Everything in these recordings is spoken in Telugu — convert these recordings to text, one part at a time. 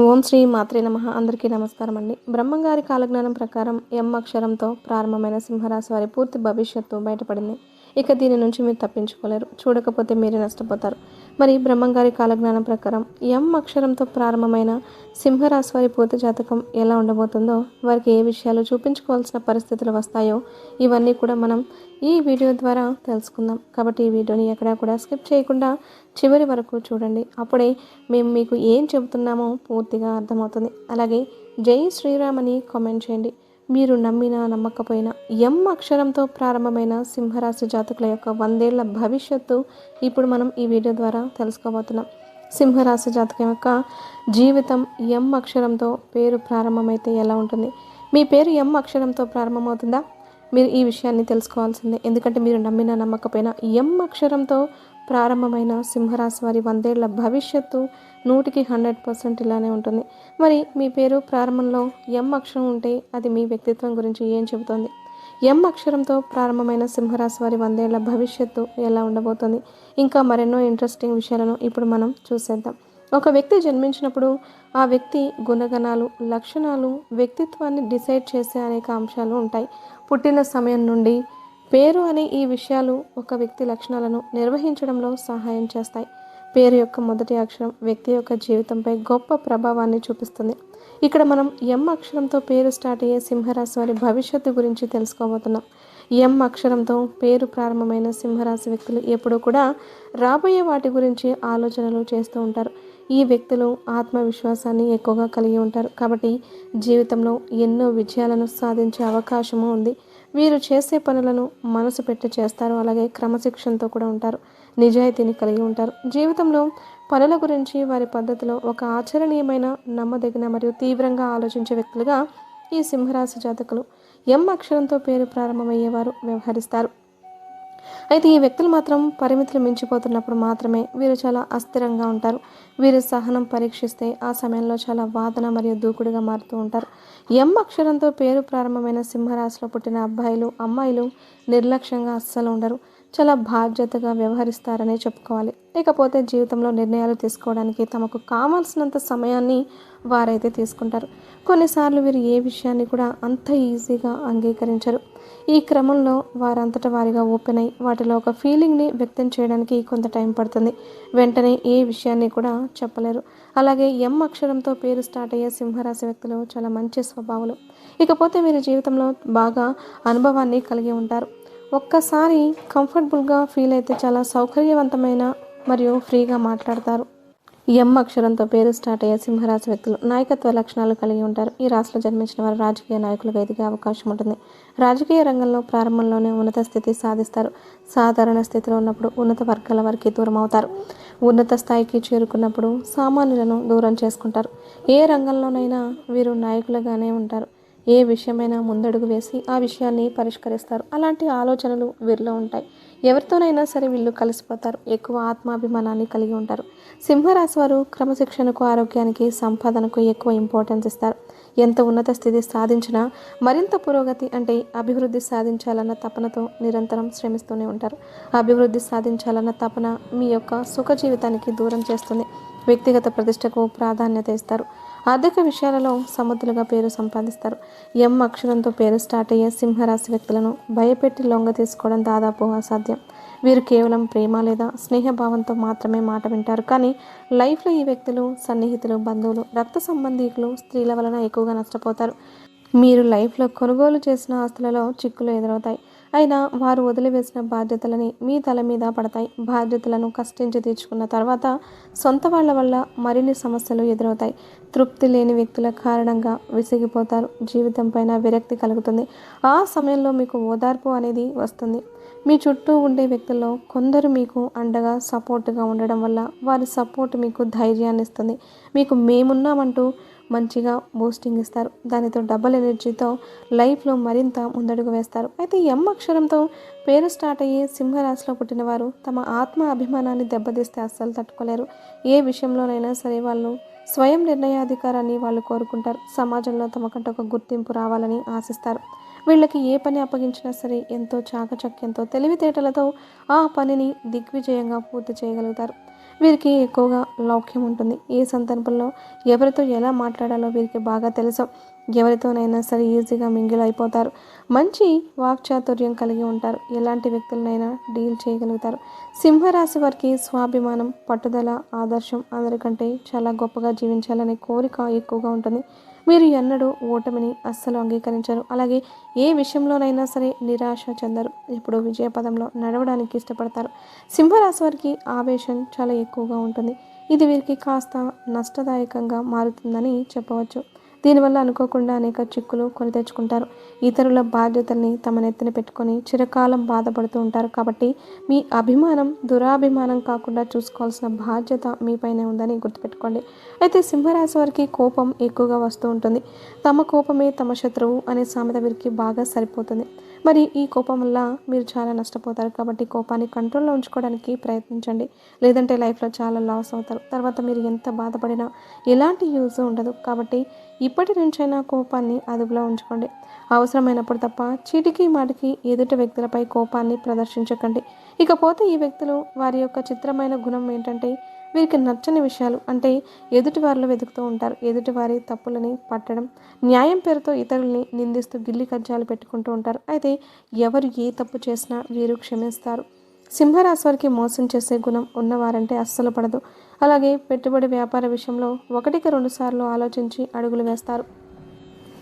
ఓం శ్రీ మాత్రే నమ. అందరికీ నమస్కారం అండి. బ్రహ్మంగారి కాలజ్ఞానం ప్రకారం ఎం అక్షరంతో ప్రారంభమైన సింహరాశి వారి పూర్తి భవిష్యత్తు బయటపడింది. ఇక దీని నుంచి మీరు తప్పించుకోలేరు. చూడకపోతే మీరే నష్టపోతారు. మరి బ్రహ్మంగారి కాలజ్ఞానం ప్రకారం ఎం అక్షరంతో ప్రారంభమైన సింహరాశి వారి పూర్తి జాతకం ఎలా ఉండబోతుందో వారికి ఏ విషయాలు చూపించుకోవాల్సిన పరిస్థితులు వస్తాయో ఇవన్నీ కూడా మనం ఈ వీడియో ద్వారా తెలుసుకుందాం. కాబట్టి ఈ వీడియోని ఎక్కడా కూడా స్కిప్ చేయకుండా చివరి వరకు చూడండి. అప్పుడే మేము మీకు ఏం చెబుతున్నామో పూర్తిగా అర్థమవుతుంది. అలాగే జై శ్రీరామ్ అని కామెంట్ చేయండి. మీరు నమ్మినా నమ్మకపోయినా ఎం అక్షరంతో ప్రారంభమైన సింహరాశి జాతకుల యొక్క వందేళ్ళ భవిష్యత్తు ఇప్పుడు మనం ఈ వీడియో ద్వారా తెలుసుకోబోతున్నాం. సింహరాశి జాతకం యొక్క జీవితం ఎం అక్షరంతో పేరు ప్రారంభమైతే ఎలా ఉంటుంది? మీ పేరు ఎం అక్షరంతో ప్రారంభమవుతుందా? మీరు ఈ విషయాన్ని తెలుసుకోవాల్సిందే. ఎందుకంటే మీరు నమ్మిన నమ్మకపోయినా ఎం అక్షరంతో ప్రారంభమైన సింహరాశి వారి వందేళ్ళ భవిష్యత్తు నూటికి హండ్రెడ్ పర్సెంట్ ఇలానే ఉంటుంది. మరి మీ పేరు ప్రారంభంలో ఎం అక్షరం ఉంటే అది మీ వ్యక్తిత్వం గురించి ఏం చెబుతోంది? ఎం అక్షరంతో ప్రారంభమైన సింహరాశి వారి వందేళ్ళ భవిష్యత్తు ఎలా ఉండబోతుంది? ఇంకా మరెన్నో ఇంట్రెస్టింగ్ విషయాలను ఇప్పుడు మనం చూసేద్దాం. ఒక వ్యక్తి జన్మించినప్పుడు ఆ వ్యక్తి గుణగణాలు లక్షణాలు వ్యక్తిత్వాన్ని డిసైడ్ చేసే అనేక అంశాలు ఉంటాయి. పుట్టిన సమయం నుండి పేరు అనే ఈ విషయాలు ఒక వ్యక్తి లక్షణాలను నిర్వహించడంలో సహాయం చేస్తాయి. పేరు యొక్క మొదటి అక్షరం వ్యక్తి యొక్క జీవితంపై గొప్ప ప్రభావాన్ని చూపిస్తుంది. ఇక్కడ మనం ఎం అక్షరంతో పేరు స్టార్ట్ అయ్యే సింహరాశి వారి భవిష్యత్తు గురించి తెలుసుకోబోతున్నాం. ఎం అక్షరంతో పేరు ప్రారంభమైన సింహరాశి వ్యక్తులు ఎప్పుడూ కూడా రాబోయే వాటి గురించి ఆలోచనలు చేస్తూ ఉంటారు. ఈ వ్యక్తులు ఆత్మవిశ్వాసాన్ని ఎక్కువగా కలిగి ఉంటారు. కాబట్టి జీవితంలో ఎన్నో విజయాలను సాధించే అవకాశము ఉంది. వీరు చేసే పనులను మనసు పెట్టి చేస్తారు. అలాగే క్రమశిక్షణతో కూడా ఉంటారు. నిజాయితీని కలిగి ఉంటారు. జీవితంలో పనుల గురించి వారి పద్ధతిలో ఒక ఆచరణీయమైన నమ్మదగిన మరియు తీవ్రంగా ఆలోచించే వ్యక్తులుగా ఈ సింహరాశి జాతకులు ఎం అక్షరంతో పేరు ప్రారంభమయ్యేవారు వ్యవహరిస్తారు. అయితే ఈ వ్యక్తులు మాత్రం పరిమితులు మించిపోతున్నప్పుడు మాత్రమే వీరు చాలా అస్థిరంగా ఉంటారు. వీరు సహనం పరీక్షిస్తే ఆ సమయంలో చాలా వాదన మరియు దూకుడుగా మారుతూ ఉంటారు. ఎం అక్షరంతో పేరు ప్రారంభమైన సింహరాశిలో పుట్టిన అబ్బాయిలు అమ్మాయిలు నిర్లక్ష్యంగా అస్సలు ఉండరు. చాలా బాధ్యతగా వ్యవహరిస్తారనే చెప్పుకోవాలి. లేకపోతే జీవితంలో నిర్ణయాలు తీసుకోవడానికి తమకు కావాల్సినంత సమయాన్ని వారైతే తీసుకుంటారు. కొన్నిసార్లు వీరు ఏ విషయాన్ని కూడా అంత ఈజీగా అంగీకరించరు. ఈ క్రమంలో వారంతట వారిగా ఓపెన్ అయి వాటిలో ఒక ఫీలింగ్ని వ్యక్తం చేయడానికి కొంత టైం పడుతుంది. వెంటనే ఏ విషయాన్ని కూడా చెప్పలేరు. అలాగే ఎం అక్షరంతో పేరు స్టార్ట్ అయ్యే సింహరాశి వ్యక్తులు చాలా మంచి స్వభావాలు. ఇకపోతే వీరి జీవితంలో బాగా అనుభవాన్ని కలిగి ఉంటారు. ఒక్కసారి కంఫర్టబుల్గా ఫీల్ అయితే చాలా సౌకర్యవంతమైన మరియు ఫ్రీగా మాట్లాడతారు. ఎం అక్షరంతో పేరు స్టార్ట్ అయ్యే సింహరాశి వ్యక్తులు నాయకత్వ లక్షణాలు కలిగి ఉంటారు. ఈ రాశిలో జన్మించిన వారు రాజకీయ నాయకులుగా ఎదిగే అవకాశం ఉంటుంది. రాజకీయ రంగంలో ప్రారంభంలోనే ఉన్నత స్థితి సాధిస్తారు. సాధారణ స్థితిలో ఉన్నప్పుడు ఉన్నత వర్గాల వారికి దూరం అవుతారు. ఉన్నత స్థాయికి చేరుకున్నప్పుడు సామాన్యులను దూరం చేసుకుంటారు. ఏ రంగంలోనైనా వీరు నాయకులుగానే ఉంటారు. ఏ విషయమైనా ముందడుగు వేసి ఆ విషయాన్ని పరిష్కరిస్తారు. అలాంటి ఆలోచనలు వీరిలో ఉంటాయి. ఎవరితోనైనా సరే వీళ్ళు కలిసిపోతారు. ఎక్కువ ఆత్మాభిమానాన్ని కలిగి ఉంటారు. సింహరాశి వారు క్రమశిక్షణకు ఆరోగ్యానికి సంపాదనకు ఎక్కువ ఇంపార్టెన్స్ ఇస్తారు. ఎంత ఉన్నత స్థితి సాధించినా మరింత పురోగతి అంటే అభివృద్ధి సాధించాలన్న తపనతో నిరంతరం శ్రమిస్తూనే ఉంటారు. అభివృద్ధి సాధించాలన్న తపన మీ యొక్క సుఖ జీవితానికి దూరం చేస్తుంది. వ్యక్తిగత ప్రతిష్టకు ప్రాధాన్యత ఇస్తారు. ఆర్థిక విషయాలలో సమర్థులుగా పేరు సంపాదిస్తారు. ఎం అక్షరంతో పేరు స్టార్ట్ అయ్యే సింహరాశి వ్యక్తులను భయపెట్టి లొంగ తీసుకోవడం దాదాపు అసాధ్యం. వీరు కేవలం ప్రేమ లేదా స్నేహభావంతో మాత్రమే మాట వింటారు. కానీ లైఫ్లో ఈ వ్యక్తులు సన్నిహితులు బంధువులు రక్త సంబంధీకులు స్త్రీల వలన ఎక్కువగా నష్టపోతారు. మీరు లైఫ్లో కొనుగోలు చేసిన ఆస్తులలో చిక్కులు ఎదురవుతాయి. అయినా వారు వదిలివేసిన బాధ్యతలని మీ తల మీద పడతాయి. బాధ్యతలను కష్టించి తీర్చుకున్న తర్వాత సొంత వాళ్ళ వల్ల మరిన్ని సమస్యలు ఎదురవుతాయి. తృప్తి లేని వ్యక్తుల కారణంగా విసిగిపోతారు. జీవితం పైన విరక్తి కలుగుతుంది. ఆ సమయంలో మీకు ఓదార్పు అనేది వస్తుంది. మీ చుట్టూ ఉండే వ్యక్తుల్లో కొందరు మీకు అండగా సపోర్ట్గా ఉండడం వల్ల వారి సపోర్ట్ మీకు ధైర్యాన్ని ఇస్తుంది. మీకు మేమున్నామంటూ మంచిగా బూస్టింగ్ ఇస్తారు. దానితో డబల్ ఎనర్జీతో లైఫ్లో మరింత ముందడుగు వేస్తారు. అయితే ఎం అక్షరంతో పేరు స్టార్ట్ అయ్యి సింహరాశిలో పుట్టిన వారు తమ ఆత్మ అభిమానాన్ని దెబ్బతీస్తే అస్సలు తట్టుకోలేరు. ఏ విషయంలోనైనా సరే వాళ్ళు స్వయం నిర్ణయాధికారాన్ని వాళ్ళు కోరుకుంటారు. సమాజంలో తమకంటే ఒక గుర్తింపు రావాలని ఆశిస్తారు. వీళ్ళకి ఏ పని అప్పగించినా సరే ఎంతో చాకచక్యంతో తెలివితేటలతో ఆ పనిని దిగ్విజయంగా పూర్తి చేయగలుగుతారు. వీరికి ఎక్కువగా లౌక్యం ఉంటుంది. ఏ సందర్భంలో ఎవరితో ఎలా మాట్లాడాలో వీరికి బాగా తెలుసు. ఎవరితోనైనా సరే ఈజీగా మింగిల్ అయిపోతారు. మంచి వాక్చాతుర్యం కలిగి ఉంటారు. ఎలాంటి వ్యక్తులనైనా డీల్ చేయగలుగుతారు. సింహరాశి వారికి స్వాభిమానం పట్టుదల ఆదర్శం అందరికంటే చాలా గొప్పగా జీవించాలనే కోరిక ఎక్కువగా ఉంటుంది. మీరు ఎన్నడూ ఓటమిని అస్సలు అంగీకరించరు. అలాగే ఏ విషయంలోనైనా సరే నిరాశ చెందరు. ఇప్పుడు విజయపదంలో నడవడానికి ఇష్టపడతారు. సింహరాశి వారికి ఆవేశం చాలా ఎక్కువగా ఉంటుంది. ఇది వీరికి కాస్త నష్టదాయకంగా మారుతుందని చెప్పవచ్చు. దీనివల్ల అనుకోకుండా అనేక చిక్కులు కొని తెచ్చుకుంటారు. ఇతరుల బాధ్యతల్ని తమ నెత్తిన పెట్టుకొని చిరకాలం బాధపడుతూ ఉంటారు. కాబట్టి మీ అభిమానం దురాభిమానం కాకుండా చూసుకోవాల్సిన బాధ్యత మీపైనే ఉందని గుర్తుపెట్టుకోండి. అయితే సింహరాశి వారికి కోపం ఎక్కువగా వస్తూ ఉంటుంది. తమ కోపమే తమ శత్రువు అనే సామెత వీరికి బాగా సరిపోతుంది. మరి ఈ కోపం వల్ల మీరు చాలా నష్టపోతారు. కాబట్టి కోపాన్ని కంట్రోల్లో ఉంచుకోవడానికి ప్రయత్నించండి. లేదంటే లైఫ్లో చాలా లాస్ అవుతారు. తర్వాత మీరు ఎంత బాధపడినా ఎలాంటి యూజ్ ఉండదు. కాబట్టి ఇప్పటి నుంచైనా కోపాన్ని అదుపులో ఉంచుకోండి. అవసరమైనప్పుడు తప్ప చీటికి మాటికి ఎదుటి వ్యక్తులపై కోపాన్ని ప్రదర్శించకండి. ఇకపోతే ఈ వ్యక్తులు వారి యొక్క చిత్రమైన గుణం ఏంటంటే వీరికి నచ్చని విషయాలు అంటే ఎదుటి వారిలో వెతుకుతూ ఉంటారు. ఎదుటి వారి తప్పులని పట్టడం న్యాయం పేరుతో ఇతరుల్ని నిందిస్తూ గిల్లి కజ్జాలు పెట్టుకుంటూ ఉంటారు. అయితే ఎవరు ఏ తప్పు చేసినా వీరు క్షమిస్తారు. సింహరాశి వారికి మోసం చేసే గుణం ఉన్నవారంటే అస్సలు పడదు. అలాగే పెట్టుబడి వ్యాపార విషయంలో ఒకటికి రెండు సార్లు ఆలోచించి అడుగులు వేస్తారు.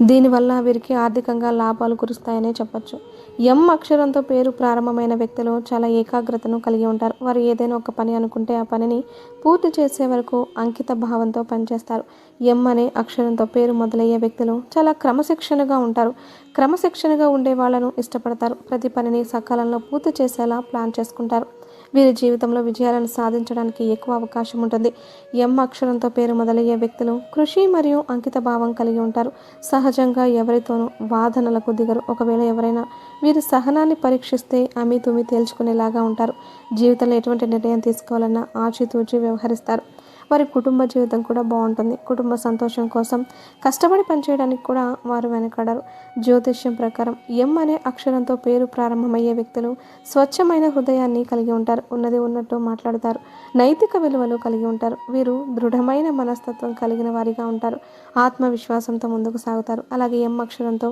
దీనివల్ల వీరికి ఆర్థికంగా లాభాలు కురుస్తాయనే చెప్పచ్చు. ఎం అక్షరంతో పేరు ప్రారంభమైన వ్యక్తులు చాలా ఏకాగ్రతను కలిగి ఉంటారు. వారు ఏదైనా ఒక పని అనుకుంటే ఆ పనిని పూర్తి చేసే వరకు అంకిత భావంతో పనిచేస్తారు. ఎం అనే అక్షరంతో పేరు మొదలయ్యే వ్యక్తులు చాలా క్రమశిక్షణగా ఉంటారు. క్రమశిక్షణగా ఉండే వాళ్ళను ఇష్టపడతారు. ప్రతి పనిని సకాలంలో పూర్తి చేసేలా ప్లాన్ చేసుకుంటారు. వీరి జీవితంలో విజయాలను సాధించడానికి ఎక్కువ అవకాశం ఉంటుంది. ఎం అక్షరంతో పేరు మొదలయ్యే వ్యక్తులు కృషి మరియు అంకిత భావం కలిగి ఉంటారు. సహజంగా ఎవరితోనూ వాదనలకు దిగరు. ఒకవేళ ఎవరైనా వీరి సహనాన్ని పరీక్షిస్తే అమి తుమి తేల్చుకునేలాగా ఉంటారు. జీవితంలో ఎటువంటి నిర్ణయం తీసుకోవాలన్నా ఆచితూచి వ్యవహరిస్తారు. వారి కుటుంబ జీవితం కూడా బాగుంటుంది. కుటుంబ సంతోషం కోసం కష్టపడి పనిచేయడానికి కూడా వారు వెనకడరు. జ్యోతిష్యం ప్రకారం ఎం అనే అక్షరంతో పేరు ప్రారంభమయ్యే వ్యక్తులు స్వచ్ఛమైన హృదయాన్ని కలిగి ఉంటారు. ఉన్నది ఉన్నట్టు మాట్లాడతారు. నైతిక విలువలు కలిగి ఉంటారు. వీరు దృఢమైన మనస్తత్వం కలిగిన వారిగా ఉంటారు. ఆత్మవిశ్వాసంతో ముందుకు సాగుతారు. అలాగే ఎం అక్షరంతో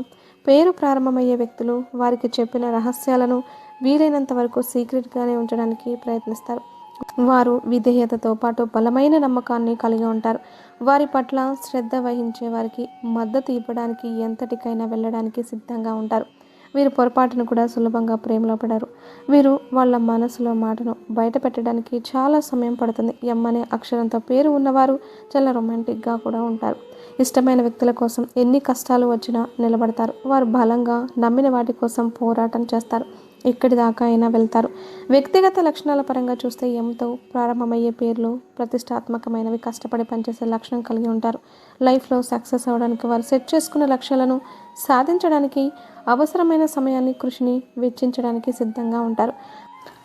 పేరు ప్రారంభమయ్యే వ్యక్తులు వారికి చెప్పిన రహస్యాలను వీలైనంత వరకు సీక్రెట్గానే ఉంచడానికి ప్రయత్నిస్తారు. వారు విధేయతతో పాటు బలమైన నమ్మకాన్ని కలిగి ఉంటారు. వారి పట్ల శ్రద్ధ వహించే వారికి మద్దతు ఇవ్వడానికి ఎంతటికైనా వెళ్ళడానికి సిద్ధంగా ఉంటారు. వీరు పొరపాటును కూడా సులభంగా ప్రేమలో పడారు. వీరు వాళ్ళ మనసులో మాటను బయట పెట్టడానికి చాలా సమయం పడుతుంది. ఎం అనే అక్షరంతో పేరు ఉన్నవారు చాలా రొమాంటిక్గా కూడా ఉంటారు. ఇష్టమైన వ్యక్తుల కోసం ఎన్ని కష్టాలు వచ్చినా నిలబడతారు. వారు బలంగా నమ్మిన వాటి కోసం పోరాటం చేస్తారు. ఎక్కడి దాకా అయినా వెళ్తారు. వ్యక్తిగత లక్షణాల పరంగా చూస్తే ఎంతో ప్రారంభమయ్యే పేర్లు ప్రతిష్టాత్మకమైనవి కష్టపడి పనిచేసే లక్షణం కలిగి ఉంటారు. లైఫ్లో సక్సెస్ అవ్వడానికి వారు సెట్ చేసుకున్న లక్ష్యాలను సాధించడానికి అవసరమైన సమయాన్ని కృషిని వెచ్చించడానికి సిద్ధంగా ఉంటారు.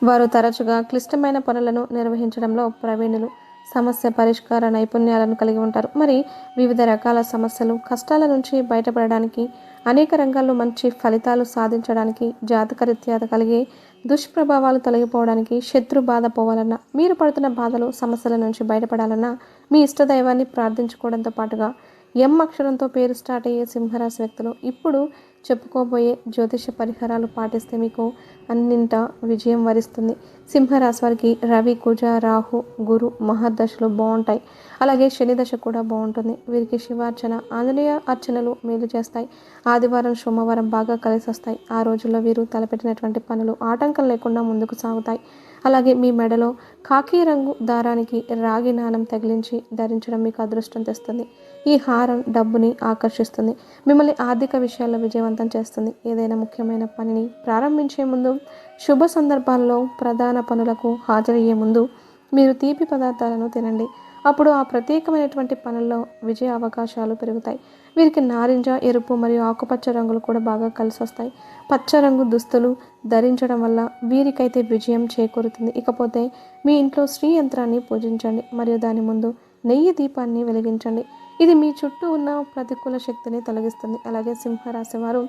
వారు తరచుగా క్లిష్టమైన పనులను నిర్వహించడంలో ప్రవీణులు సమస్య పరిష్కార నైపుణ్యాలను కలిగి ఉంటారు. మరి వివిధ రకాల సమస్యలు కష్టాల నుంచి బయటపడడానికి అనేక రంగాల్లో మంచి ఫలితాలు సాధించడానికి జాతకరీత్యా కలిగే దుష్ప్రభావాలు తొలగిపోవడానికి శత్రు బాధ పోవాలన్నా మీరు పడుతున్న బాధలు సమస్యల నుంచి బయటపడాలన్నా మీ ఇష్టదైవాన్ని ప్రార్థించుకోవడంతో పాటుగా ఎం అక్షరంతో పేరు స్టార్ట్ అయ్యే సింహరాశి వ్యక్తులు ఇప్పుడు చెప్పుకోబోయే జ్యోతిష పరిహారాలు పాటిస్తే మీకు అన్నింట విజయం వరిస్తుంది. సింహరాశి వారికి రవి కుజ రాహు గురు మహాదశలు బాగుంటాయి. అలాగే శని దశ కూడా బాగుంటుంది. వీరికి శివార్చన ఆంజనేయ అర్చనలు మేలు చేస్తాయి. ఆదివారం సోమవారం బాగా కలిసి వస్తాయి. ఆ రోజుల్లో వీరు తలపెట్టినటువంటి పనులు ఆటంకం లేకుండా ముందుకు సాగుతాయి. అలాగే మీ మెడలో కాకి రంగు దారానికి రాగి నాణం తగిలించి ధరించడం మీకు అదృష్టం తెస్తుంది. ఈ హారం డబ్బుని ఆకర్షిస్తుంది. మిమ్మల్ని ఆర్థిక విషయాల్లో విజయవంతం చేస్తుంది. ఏదైనా ముఖ్యమైన పనిని ప్రారంభించే ముందు శుభ సందర్భాల్లో ప్రధాన పనులకు హాజరయ్యే ముందు మీరు తీపి పదార్థాలను తినండి. అప్పుడు ఆ ప్రత్యేకమైనటువంటి పనుల్లో విజయ అవకాశాలు పెరుగుతాయి. వీరికి నారింజ ఎరుపు మరియు ఆకుపచ్చ రంగులు కూడా బాగా కలిసి వస్తాయి పచ్చ రంగు దుస్తులు ధరించడం వల్ల వీరికైతే విజయం చేకూరుతుంది. ఇకపోతే మీ ఇంట్లో శ్రీ యంత్రాన్ని పూజించండి. మరియు దాని ముందు నెయ్యి దీపాన్ని వెలిగించండి. ఇది మీ చుట్టూ ఉన్న ప్రతికూల శక్తిని తొలగిస్తుంది. అలాగే సింహరాశి వారు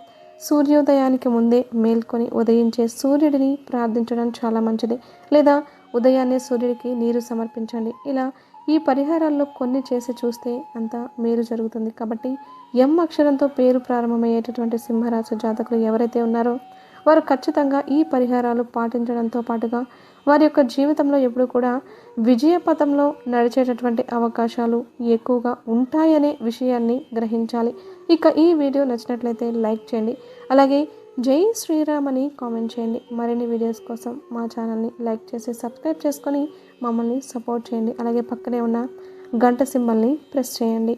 సూర్యోదయానికి ముందే మేల్కొని ఉదయించే సూర్యుడిని ప్రార్థించడం చాలా మంచిది. లేదా ఉదయాన్నే సూర్యుడికి నీరు సమర్పించండి. ఇలా ఈ పరిహారాల్లో కొన్ని చేసి చూస్తే అంతా మేలు జరుగుతుంది. కాబట్టి ఎం అక్షరంతో పేరు ప్రారంభమయ్యేటటువంటి సింహరాశి జాతకులు ఎవరైతే ఉన్నారో వారు ఖచ్చితంగా ఈ పరిహారాలు పాటించడంతో పాటుగా వారి యొక్క జీవితంలో ఎప్పుడు కూడా విజయ పథంలో నడిచేటటువంటి అవకాశాలు ఎక్కువగా ఉంటాయనే విషయాన్ని గ్రహించాలి. ఇక ఈ వీడియో నచ్చినట్లయితే లైక్ చేయండి. అలాగే జై శ్రీరామ్ అని కామెంట్ చేయండి. మరిన్ని వీడియోస్ కోసం మా ఛానల్ని లైక్ చేసి సబ్స్క్రైబ్ చేసుకొని మమ్మల్ని సపోర్ట్ చేయండి. అలాగే పక్కనే ఉన్న గంట సింబల్ని ప్రెస్ చేయండి.